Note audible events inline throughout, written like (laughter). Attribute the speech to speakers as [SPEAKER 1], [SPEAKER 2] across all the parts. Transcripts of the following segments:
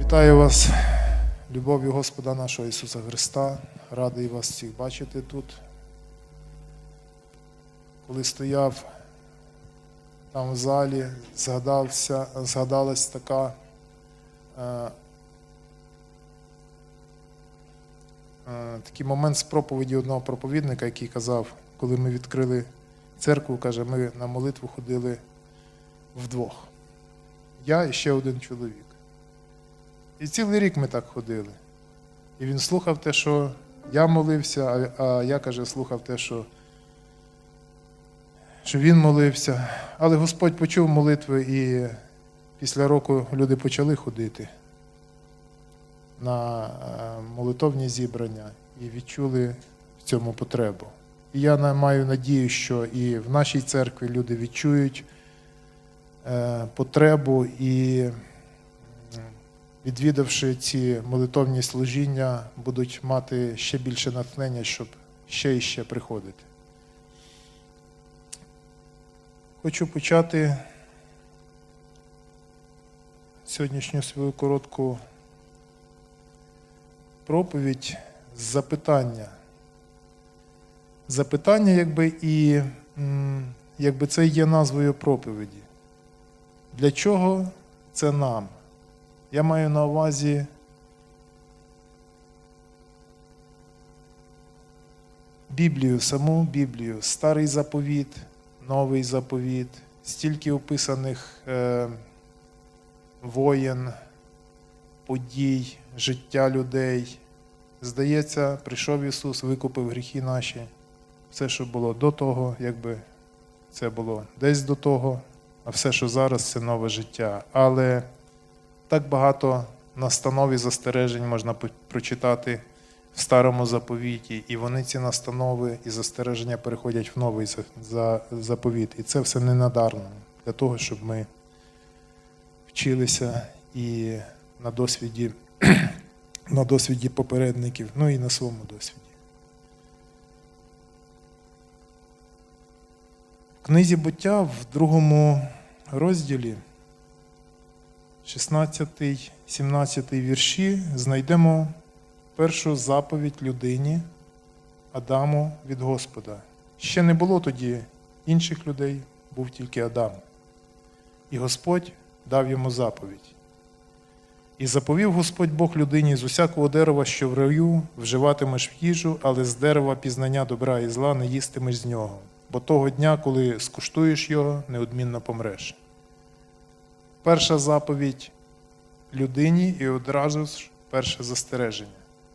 [SPEAKER 1] Вітаю вас, любов'ю Господа нашого Ісуса Христа. Радий вас всіх бачити тут. Коли стояв там в залі, згадався, згадалась така е, е, такий момент з проповіді одного проповідника, який казав, коли ми відкрили церкву, каже, ми на молитву ходили вдвох. Я і ще один чоловік. І цілий рік ми так ходили. І він слухав те, що я молився, а, я, каже, слухав те, що, що він молився. Але Господь почув молитви, і після року люди почали ходити на е, молитовні зібрання і відчули в цьому потребу. І я маю надію, що і в нашій церкві люди відчують е, потребу і відвідавши ці молитовні служіння, будуть мати ще більше натхнення, щоб ще і ще приходити. Хочу почати сьогоднішню свою коротку проповідь з запитання. Запитання, якби і якби це є назвою проповіді. Для чого це нам? Я маю на увазі Біблію, саму Біблію, старий заповіт, новий заповіт, стільки описаних е, воєн, подій, життя людей. Здається, прийшов Ісус, викупив гріхи наші. Все, що було до того, якби це було десь до того, а все, що зараз, це нове життя. Але так багато настанов і застережень можна прочитати в старому заповіті, і вони ці настанови і застереження переходять в новий за- за- заповіт. І це все не надарно для того, щоб ми вчилися і на досвіді, (clears throat) на досвіді попередників, ну і на своєму досвіді. В книзі буття в другому розділі 16-17 вірші знайдемо першу заповідь людині Адаму від Господа. Ще не було тоді інших людей, був тільки Адам. І Господь дав йому заповідь. І заповів Господь Бог людині з усякого дерева, що в раю вживатимеш в їжу, але з дерева пізнання добра і зла не їстимеш з нього, бо того дня, коли скуштуєш його, неодмінно помреш. Перша заповідь людині і одразу ж перше застереження.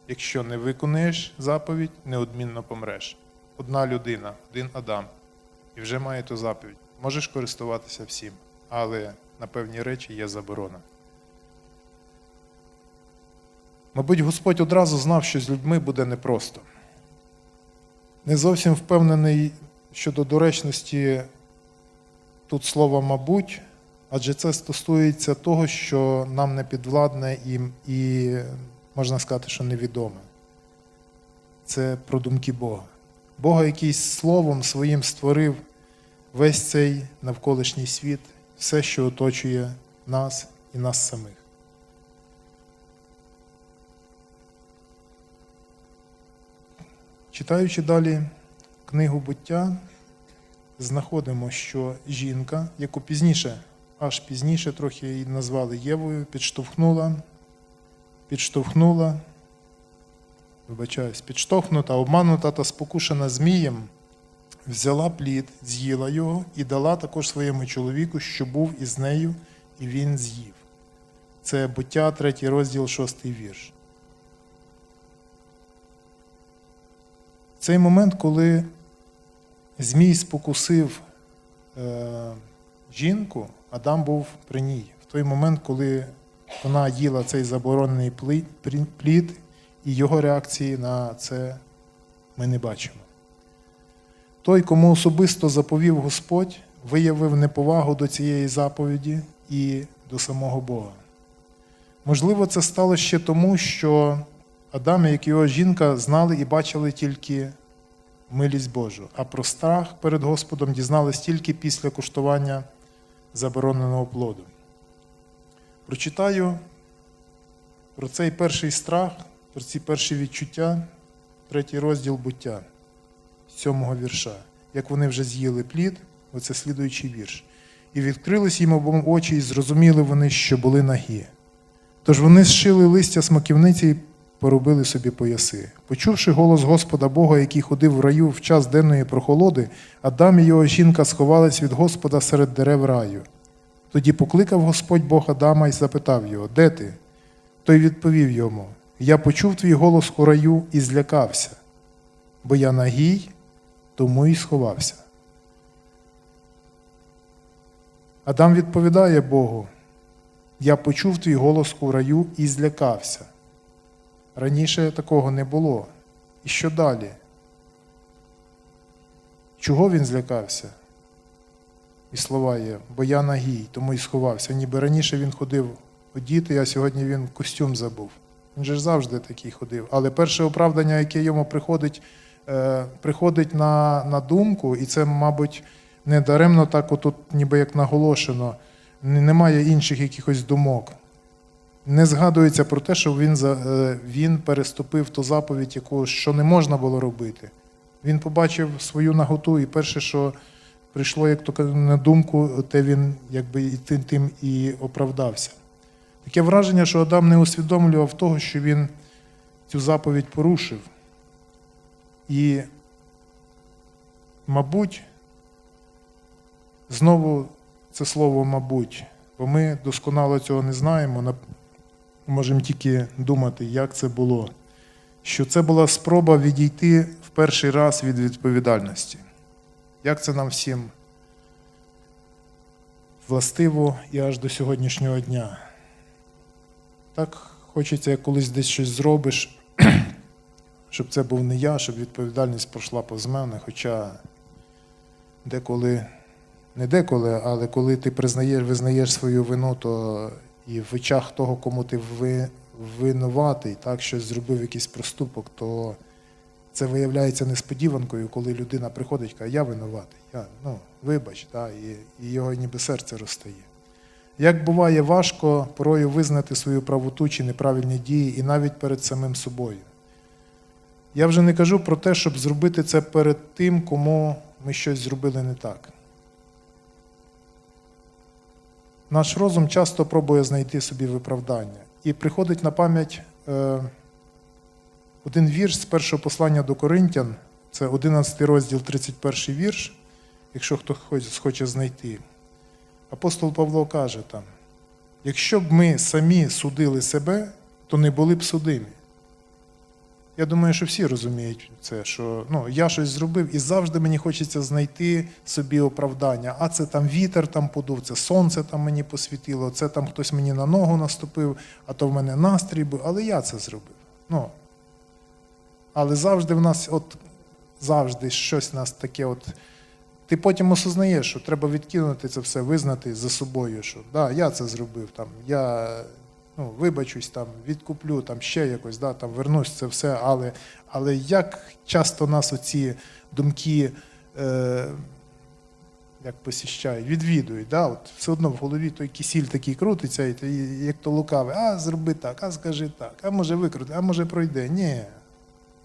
[SPEAKER 1] Якщо не виконуєш заповідь, неодмінно помреш. Одна людина, один Адам, і вже має ту заповідь. Можеш користуватися всім, але на певні речі є заборона. Мабуть, Господь одразу знав, що з людьми буде непросто. Не зовсім впевнений щодо доречності тут слова мабуть, адже це стосується того, що нам не підвладне і, і можна сказати, що невідоме. Це про думки Бога. Бога, який словом своїм створив весь цей навколишній світ, все, що оточує нас і нас самих. Читаючи далі книгу буття, знаходимо, що жінка, яку пізніше, аж пізніше трохи її назвали Євою, підштовхнула, підштовхнула, вибачаюсь, підштовхнута, обманута та спокушена Змієм, взяла плід, з'їла його і дала також своєму чоловіку, що був із нею, і він з'їв. Це буття, третій розділ, шостий вірш. Цей момент, коли Змій спокусив е, жінку, Адам був при ній. В той момент, коли вона їла цей заборонений плід, і його реакції на це ми не бачимо. Той, кому особисто заповів Господь, виявив неповагу до цієї заповіді і до самого Бога. Можливо, це стало ще тому, що Адам, як його жінка, знали і бачили тільки милість Божу, а про страх перед Господом дізнались тільки після куштування забороненого плоду. Прочитаю про цей перший страх, про ці перші відчуття, третій розділ буття, сьомого вірша. Як вони вже з'їли плід, оце слідуючий вірш. І відкрились їм обом очі, і зрозуміли вони, що були нагі. Тож вони зшили листя смоківниці і поробили собі пояси. Почувши голос Господа Бога, який ходив в раю в час денної прохолоди, Адам і його жінка сховались від Господа серед дерев раю. Тоді покликав Господь Бог Адама і запитав його, де ти? Той відповів йому: Я почув твій голос у раю і злякався, бо я нагій, тому і сховався. Адам відповідає Богу: Я почув твій голос у раю і злякався. Раніше такого не було. І що далі? Чого він злякався? І слова є, бо я нагій, тому і сховався. Ніби раніше він ходив одіти, а сьогодні він костюм забув. Він же ж завжди такий ходив. Але перше оправдання, яке йому приходить, е, приходить на, на думку, і це, мабуть, не даремно так, отут, ніби як наголошено, немає інших якихось думок. Не згадується про те, що він, е, він переступив ту заповідь, яку що не можна було робити. Він побачив свою наготу, і перше, що прийшло, як то на думку, те він якби і тим, і оправдався. Таке враження, що Адам не усвідомлював того, що він цю заповідь порушив. І, мабуть, знову це слово мабуть, бо ми досконало цього не знаємо, можемо тільки думати, як це було. Що це була спроба відійти в перший раз від відповідальності. Як це нам всім властиво і аж до сьогоднішнього дня. Так хочеться, як колись десь щось зробиш, (clears throat) щоб це був не я, щоб відповідальність пройшла повз мене. Хоча деколи, не деколи, але коли ти признаєш, визнаєш свою вину, то і в очах того, кому ти ви, винуватий, так, щось зробив якийсь проступок, то це виявляється несподіванкою, коли людина приходить каже, я винуватий, я, ну, вибач, да, і, і його ніби серце розтає. Як буває важко порою визнати свою правоту чи неправильні дії і навіть перед самим собою. Я вже не кажу про те, щоб зробити це перед тим, кому ми щось зробили не так. Наш розум часто пробує знайти собі виправдання. І приходить на пам'ять е, один вірш з першого послання до Коринтян, це 11 розділ, 31 вірш, якщо хто хоч- хоче знайти. Апостол Павло каже там: якщо б ми самі судили себе, то не були б судимі. Я думаю, що всі розуміють це, що ну, я щось зробив і завжди мені хочеться знайти собі оправдання. А це там вітер там подув, це сонце там мені посвітило, це там хтось мені на ногу наступив, а то в мене настрій був, але я це зробив. Ну, але завжди в нас, от завжди щось нас таке, от. Ти потім осознаєш, що треба відкинути це все, визнати за собою, що да, я це зробив, там, я ну, вибачусь, там, відкуплю, там, ще якось, да, там, вернусь це все, але, але як часто нас оці думки е, як посіщають, відвідують, да, от, все одно в голові той кисіль такий крутиться, і, ти, як то лукавий, а зроби так, а скажи так, а може викрути, а може пройде. Ні.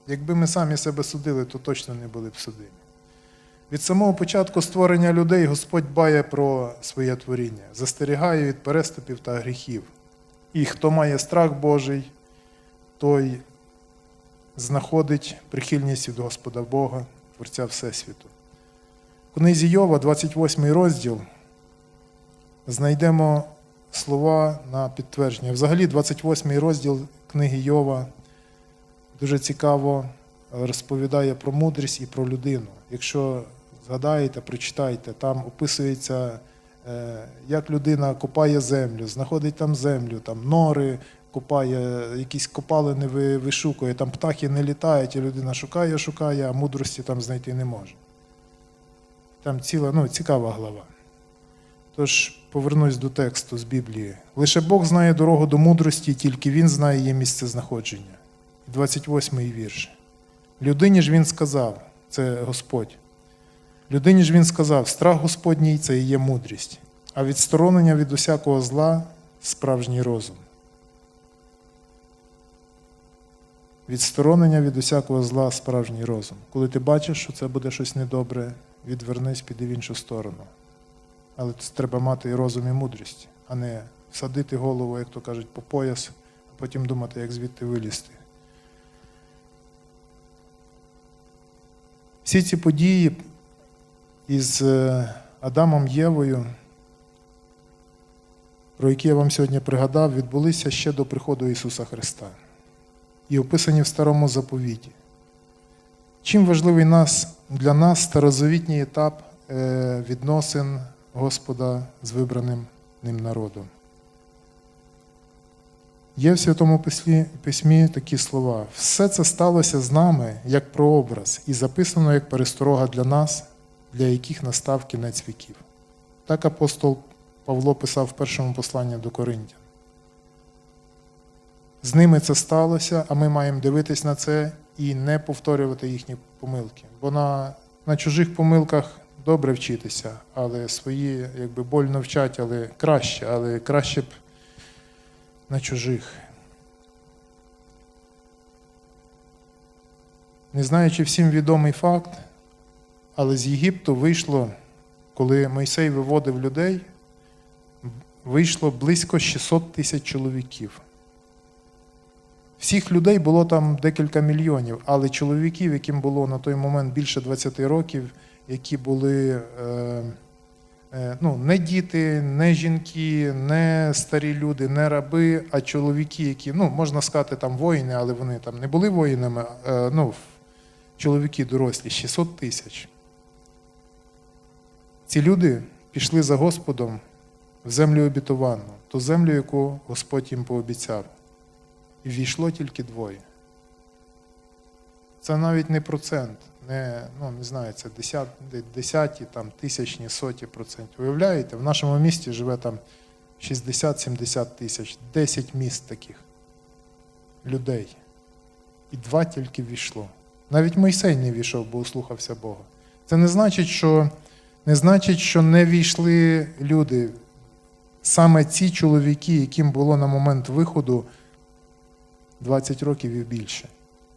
[SPEAKER 1] Якби ми самі себе судили, то точно не були б судимі. Від самого початку створення людей Господь дбає про своє творіння, застерігає від переступів та гріхів. І хто має страх Божий, той знаходить прихильність від Господа Бога, Творця Всесвіту. В книзі Йова, 28 розділ, знайдемо слова на підтвердження. Взагалі, 28 розділ книги Йова дуже цікаво розповідає про мудрість і про людину. Якщо згадаєте, прочитайте, там описується, як людина копає землю, знаходить там землю, там нори копає, якісь копалини ви- вишукує, там птахи не літають, і людина шукає, шукає, а мудрості там знайти не може. Там ціла, ну, цікава глава. Тож повернусь до тексту з Біблії. Лише Бог знає дорогу до мудрості, тільки Він знає її місце знаходження. 28 й вірш. Людині ж він сказав, це Господь. Людині ж він сказав, страх Господній це і є мудрість, а відсторонення від усякого зла справжній розум. Відсторонення від усякого зла справжній розум. Коли ти бачиш, що це буде щось недобре, відвернись, піди в іншу сторону. Але це треба мати і розум, і мудрість, а не садити голову, як то кажуть, по пояс, а потім думати, як звідти вилізти. Всі ці події із е, Адамом Євою, про які я вам сьогодні пригадав, відбулися ще до приходу Ісуса Христа і описані в Старому заповіті. Чим важливий нас, для нас старозавітній етап е, відносин Господа з вибраним ним народом? Є в Святому Письмі, письмі такі слова. Все це сталося з нами як прообраз, і записано як пересторога для нас, для яких настав кінець віків. Так апостол Павло писав в першому посланні до Коринтян. З ними це сталося, а ми маємо дивитись на це і не повторювати їхні помилки. Бо на, на чужих помилках добре вчитися, але свої якби больно вчать, але краще, але краще б на чужих. Не знаю, чи всім відомий факт, але з Єгипту вийшло, коли Мойсей виводив людей, вийшло близько 600 тисяч чоловіків. Всіх людей було там декілька мільйонів, але чоловіків, яким було на той момент більше 20 років, які були е, е, ну, не діти, не жінки, не старі люди, не раби, а чоловіки, які, ну, можна сказати, там воїни, але вони там не були воїнами, ну, чоловіки дорослі, 600 тисяч. Ці люди пішли за Господом в землю обітовану, ту землю, яку Господь їм пообіцяв. І війшло тільки двоє. Це навіть не процент, не, ну, не знаю, це десят, десяті, там, тисячні, соті процентів. Уявляєте, в нашому місті живе там 60-70 тисяч, 10 міст таких людей. І два тільки війшло. Навіть Мойсей не війшов, бо услухався Бога. Це не значить, що не значить, що не війшли люди. Саме ці чоловіки, яким було на момент виходу 20 років і більше.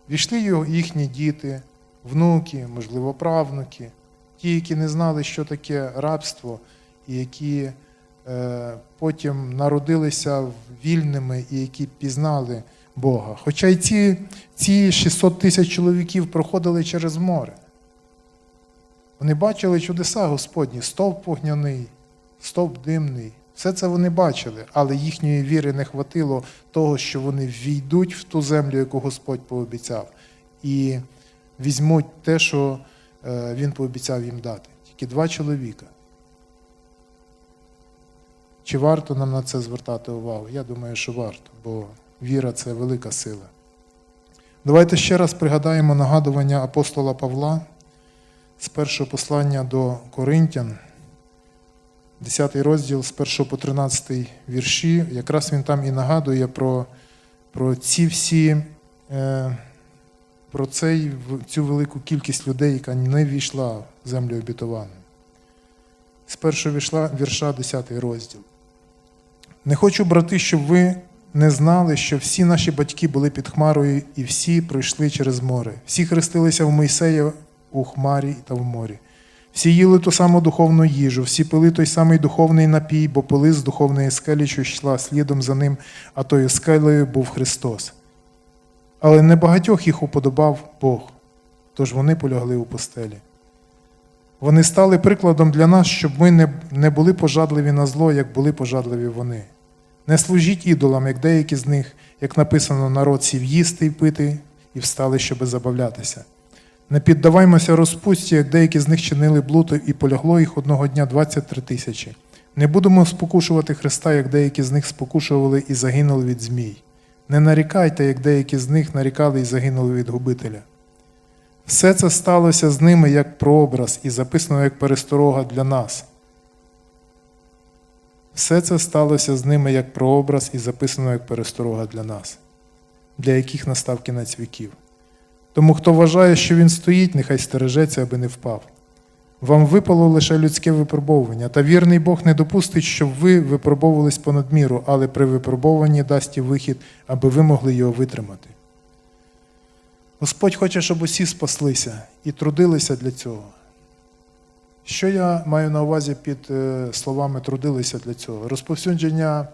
[SPEAKER 1] Війшли їхні діти, внуки, можливо, правнуки, ті, які не знали, що таке рабство, і які е, потім народилися вільними і які пізнали Бога. Хоча й ці, ці 600 тисяч чоловіків проходили через море. Вони бачили чудеса Господні, стовп вогняний, стовп димний. Все це вони бачили, але їхньої віри не хватило того, що вони війдуть в ту землю, яку Господь пообіцяв, і візьмуть те, що е, Він пообіцяв їм дати. Тільки два чоловіка. Чи варто нам на це звертати увагу? Я думаю, що варто, бо віра це велика сила. Давайте ще раз пригадаємо нагадування апостола Павла з першого послання до Коринтян. 10 розділ з 1 по 13 вірші, якраз він там і нагадує про про ці всі, е, про цей, цю велику кількість людей, яка не війшла в землю обітовану. З першого вірша, вірша 10 розділ. Не хочу, брати, щоб ви не знали, що всі наші батьки були під Хмарою і всі пройшли через море. Всі хрестилися в Мойсея у Хмарі та в морі. Всі їли ту саму духовну їжу, всі пили той самий духовний напій, бо пили з духовної скелі, що йшла слідом за ним, а тою скелею був Христос. Але небагатьох їх уподобав Бог, тож вони полягли у постелі. Вони стали прикладом для нас, щоб ми не були пожадливі на зло, як були пожадливі вони. Не служіть ідолам, як деякі з них, як написано, народ сів їсти і пити, і встали, щоби забавлятися. Не піддаваймося розпусті, як деякі з них чинили блуд, і полягло їх одного дня 23 тисячі. Не будемо спокушувати Христа, як деякі з них спокушували і загинули від змій. Не нарікайте, як деякі з них нарікали і загинули від губителя. Все це сталося з ними як прообраз і записано як пересторога для нас. Все це сталося з ними як прообраз і записано як пересторога для нас, для яких настав кінець віків. Тому хто вважає, що він стоїть, нехай стережеться, аби не впав. Вам випало лише людське випробовування, та вірний Бог не допустить, щоб ви випробовувались понад міру, але при випробуванні дасть і вихід, аби ви могли його витримати. Господь хоче, щоб усі спаслися і трудилися для цього. Що я маю на увазі під е, словами трудилися для цього? Розповсюдження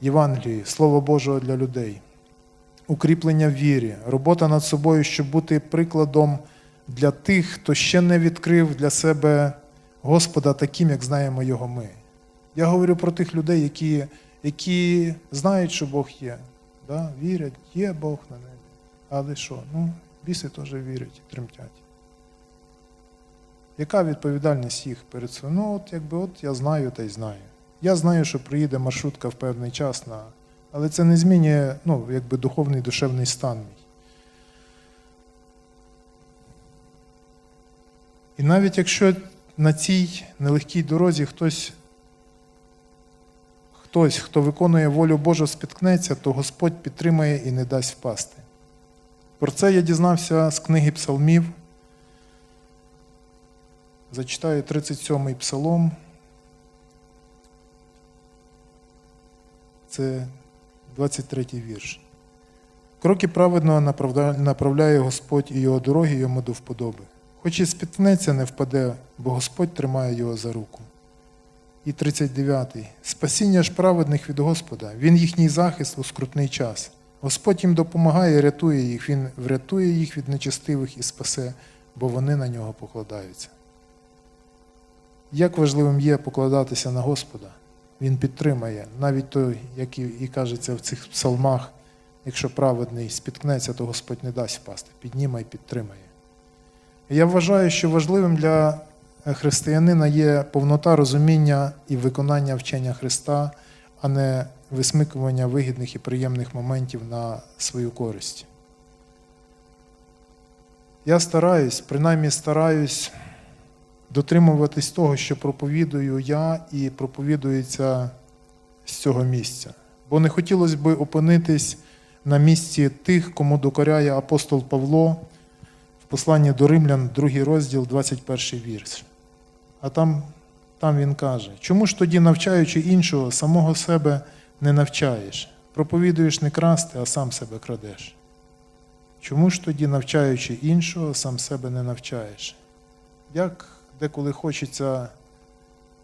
[SPEAKER 1] Євангелії, Слова Божого для людей, укріплення вірі, робота над собою, щоб бути прикладом для тих, хто ще не відкрив для себе Господа таким, як знаємо його ми. Я говорю про тих людей, які, які знають, що Бог є, да? вірять, є Бог на небі. Але що? Ну, біси теж вірять, тремтять. Яка відповідальність їх перед собою? Ну, от якби от я знаю та й знаю. Я знаю, що приїде маршрутка в певний час, на... але це не змінює ну, якби духовний душевний стан. І навіть якщо на цій нелегкій дорозі хтось, хтось, хто виконує волю Божу, спіткнеться, то Господь підтримає і не дасть впасти. Про це я дізнався з книги Псалмів. Зачитаю 37-й псалом. Це 23-й вірш. Кроки праведного направляє Господь і його дороги йому до вподоби. Хоч і спіткнеться, не впаде, бо Господь тримає його за руку. І 39-й. Спасіння ж праведних від Господа, Він їхній захист у скрутний час. Господь їм допомагає, рятує їх, Він врятує їх від нечестивих і спасе, бо вони на нього покладаються. Як важливим є покладатися на Господа, Він підтримає, навіть той, як і, кажеться в цих псалмах, якщо праведний спіткнеться, то Господь не дасть впасти, підніме і підтримає. Я вважаю, що важливим для християнина є повнота розуміння і виконання вчення Христа, а не висмикування вигідних і приємних моментів на свою користь. Я стараюсь, принаймні стараюсь дотримуватись того, що проповідую я і проповідується з цього місця. Бо не хотілося б опинитись на місці тих, кому докоряє апостол Павло в посланні до Римлян, другий розділ, 21 вірш. А там, там він каже: чому ж тоді, навчаючи іншого, самого себе не навчаєш? Проповідуєш не красти, а сам себе крадеш. Чому ж тоді, навчаючи іншого, сам себе не навчаєш? Як деколи хочеться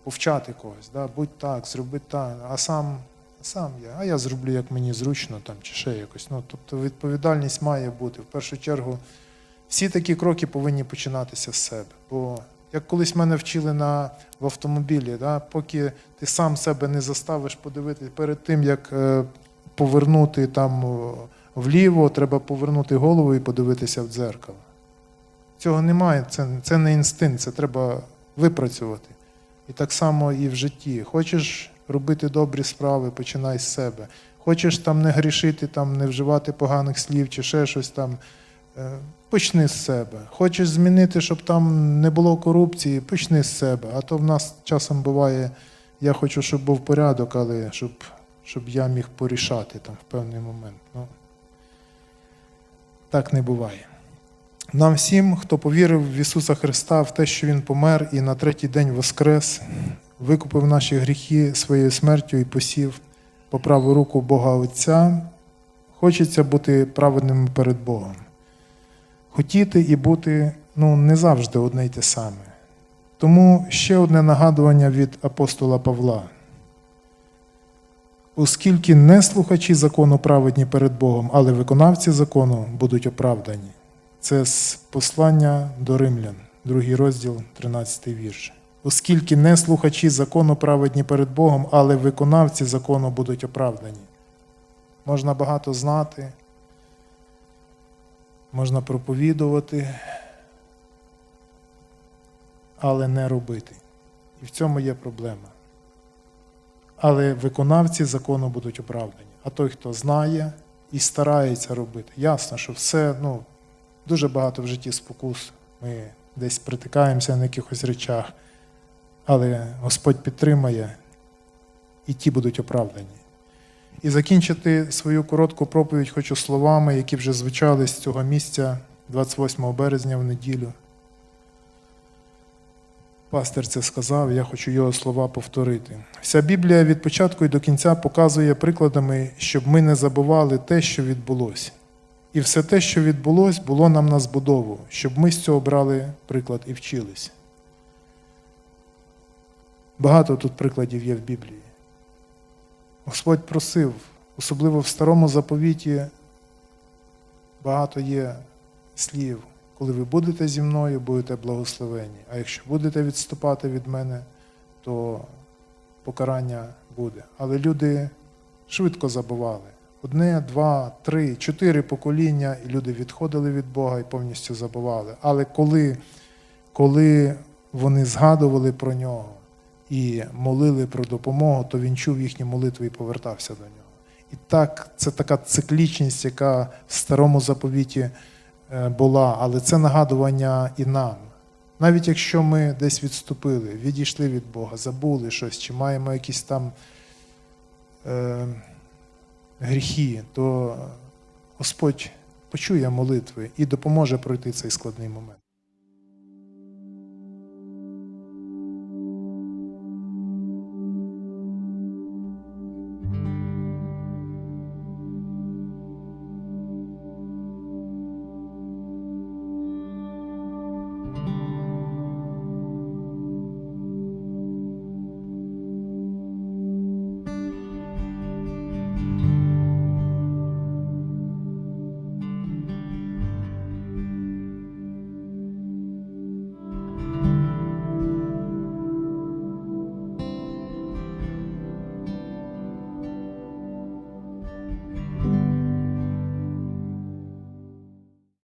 [SPEAKER 1] повчати когось, да? будь так, зроби так, а сам, сам я, а я зроблю, як мені зручно там, чи ще якось. Ну, тобто відповідальність має бути. В першу чергу, всі такі кроки повинні починатися з себе. Бо як колись мене вчили на, в автомобілі, да? поки ти сам себе не заставиш подивитися перед тим, як е, повернути там вліво, треба повернути голову і подивитися в дзеркало. Цього немає, це, це не інстинкт, це треба випрацювати. І так само і в житті. Хочеш робити добрі справи, починай з себе. Хочеш там не грішити, там, не вживати поганих слів чи ще щось там, е, почни з себе. Хочеш змінити, щоб там не було корупції, почни з себе. А то в нас часом буває, я хочу, щоб був порядок, але щоб, щоб я міг порішати там в певний момент. Ну, так не буває. Нам всім, хто повірив в Ісуса Христа, в те, що Він помер і на третій день воскрес, викупив наші гріхи своєю смертю і посів по праву руку Бога Отця, хочеться бути праведними перед Богом. Хотіти і бути ну, не завжди одне й те саме. Тому ще одне нагадування від апостола Павла. Оскільки не слухачі закону праведні перед Богом, але виконавці закону будуть оправдані. Це з послання до римлян, другий розділ, 13 вірш. Оскільки не слухачі закону праведні перед Богом, але виконавці закону будуть оправдані. Можна багато знати, можна проповідувати, але не робити. І в цьому є проблема. Але виконавці закону будуть оправдані. А той, хто знає і старається робити, ясно, що все, ну, дуже багато в житті спокус. Ми десь притикаємося на якихось речах, але Господь підтримає, і ті будуть оправдані. І закінчити свою коротку проповідь хочу словами, які вже звучали з цього місця 28 березня в неділю. Пастир це сказав, я хочу його слова повторити. Вся Біблія від початку і до кінця показує прикладами, щоб ми не забували те, що відбулося. І все те, що відбулось, було нам на збудову, щоб ми з цього брали приклад і вчились. Багато тут прикладів є в Біблії. Господь просив, особливо в старому заповіті, багато є слів. Коли ви будете зі мною, будете благословені. А якщо будете відступати від мене, то покарання буде. Але люди швидко забували. Одне, два, три, чотири покоління, і люди відходили від Бога і повністю забували. Але коли, коли вони згадували про нього і молили про допомогу, то він чув їхні молитви і повертався до нього. І так, це така циклічність, яка в старому заповіті е, була, але це нагадування і нам. Навіть якщо ми десь відступили, відійшли від Бога, забули щось, чи маємо якісь там е, гріхи, то Господь почує молитви і допоможе пройти цей складний момент.